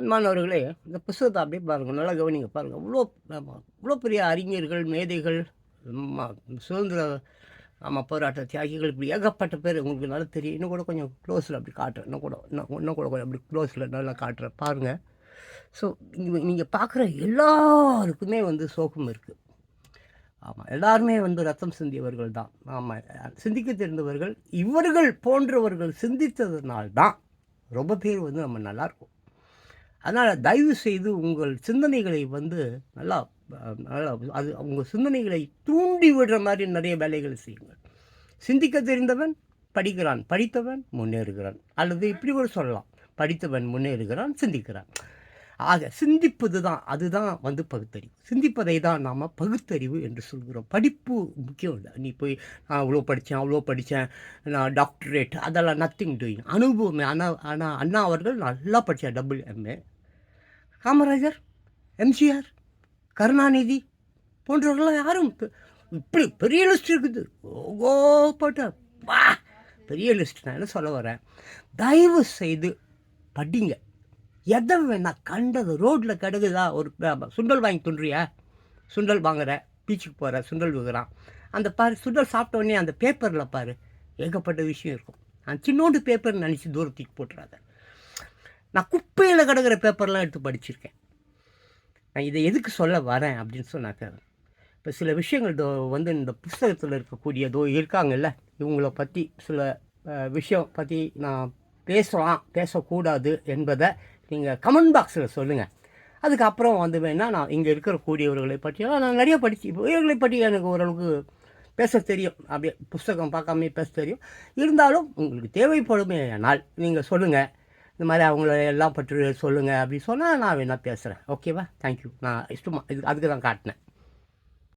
அன்பானவர்களே இந்த புஸ்தகத்தை அப்படியே பாருங்கள் நல்லா கவனிங்க பாருங்கள் இவ்வளோ இவ்வளோ பெரிய அறிஞர்கள் மேதைகள் சுதந்திர ஆமாம் போராட்ட தியாகிகள் இப்படி ஏகப்பட்ட பேர் உங்களுக்கு நல்லா தெரியும். இன்னும் கூட கொஞ்சம் க்ளோஸில் அப்படி காட்டுறேன். இன்னும் கூட இன்னும் இன்னும் கூட கொஞ்சம் அப்படி க்ளோஸில் நல்லா காட்டுறேன். பாருங்கள் ஸோ நீங்கள் பார்க்குற எல்லாருக்குமே வந்து சோகம் இருக்குது ஆமாம் எல்லாருமே வந்து ரத்தம் சிந்தியவர்கள் தான். ஆமாம் சிந்திக்க தெரிந்தவர்கள் இவர்கள் போன்றவர்கள் சிந்தித்ததுனால்தான் ரொம்ப பேர் வந்து நம்ம நல்லாயிருக்கும் அதனால் தயவு செய்து உங்கள் சிந்தனைகளை வந்து நல்லா நல்லா அது உங்கள் சிந்தனைகளை தூண்டி விடுற மாதிரி நிறைய வேலைகளை செய்யுங்கள். சிந்திக்க தெரிந்தவன் படிக்கிறான். படித்தவன் முன்னேறுகிறான். அல்லது இப்படி கூட சொல்லலாம். படித்தவன் முன்னேறுகிறான் சிந்திக்கிறான். ஆக சிந்திப்பது தான் அதுதான் வந்து பகுத்தறிவு. சிந்திப்பதை தான் நாம் பகுத்தறிவு என்று சொல்கிறோம். படிப்பு முக்கியம் இல்லை. நீ போய் நான் அவ்வளோ படித்தேன் அவ்வளோ படித்தேன். நான் டாக்டரேட் அதெல்லாம் நத்திங் டூயிங் அனுபவமே ஆனால் ஆனால் அண்ணா அவர்கள் நல்லா படித்தார் டபுள் எம்ஏ காமராஜர் எம்ஜிஆர் கருணாநிதி போன்றவர்கள்லாம் யாரும் இப்படி பெரிய லிஸ்ட் இருக்குது. ஓகோ போட்ட வா பெரிய லிஸ்ட் நான் என்ன சொல்ல வரேன்? தயவு செய்து படிங்க. எதை வேணால் கண்டது ரோட்டில் கிடக்குதா ஒரு சுண்டல் வாங்கி துன்றியா? சுண்டல் வாங்குற பீச்சுக்கு போகிற சுண்டல் விற்கிறான் அந்த பாரு சுண்டல் சாப்பிட்ட உடனே அந்த பேப்பரில் பாரு ஏகப்பட்ட விஷயம் இருக்கும். நான் சின்னோண்டு பேப்பர் நினச்சி தூரத்துக்கு போட்டுறாத. நான் குப்பையில் கிடக்கிற பேப்பர்லாம் எடுத்து படிச்சிருக்கேன். நான் இதை எதுக்கு சொல்ல வரேன் அப்படின்னு சொன்னாக்க இப்போ சில விஷயங்கள் இதோ வந்து இந்த புஸ்தகத்தில் இருக்கக்கூடியதோ இருக்காங்கல்ல இவங்கள பற்றி சில விஷயம் பற்றி நான் பேசலாம் பேசக்கூடாது என்பதை நீங்கள் கமெண்ட் பாக்ஸில் சொல்லுங்கள் அதுக்கப்புறம் வந்து வேணால் நான் இங்கே இருக்கிற கூடியவர்களை பற்றி நான் நிறைய படித்து இவர்களை பற்றி எனக்கு ஓரளவுக்கு பேச தெரியும். அப்படியே புஸ்தகம் பார்க்காம பேச தெரியும். இருந்தாலும் உங்களுக்கு தேவைப்படுமே ஆனால் நீங்கள் சொல்லுங்கள் இந்த மாதிரி அவங்கள எல்லாம் பற்றி சொல்லுங்கள் அப்படி சொன்னால் நான் வேணால் பேசுகிறேன் ஓகேவா தேங்க்யூ நான் இஷ்டமாக இது அதுக்கு தான் காட்டினேன்.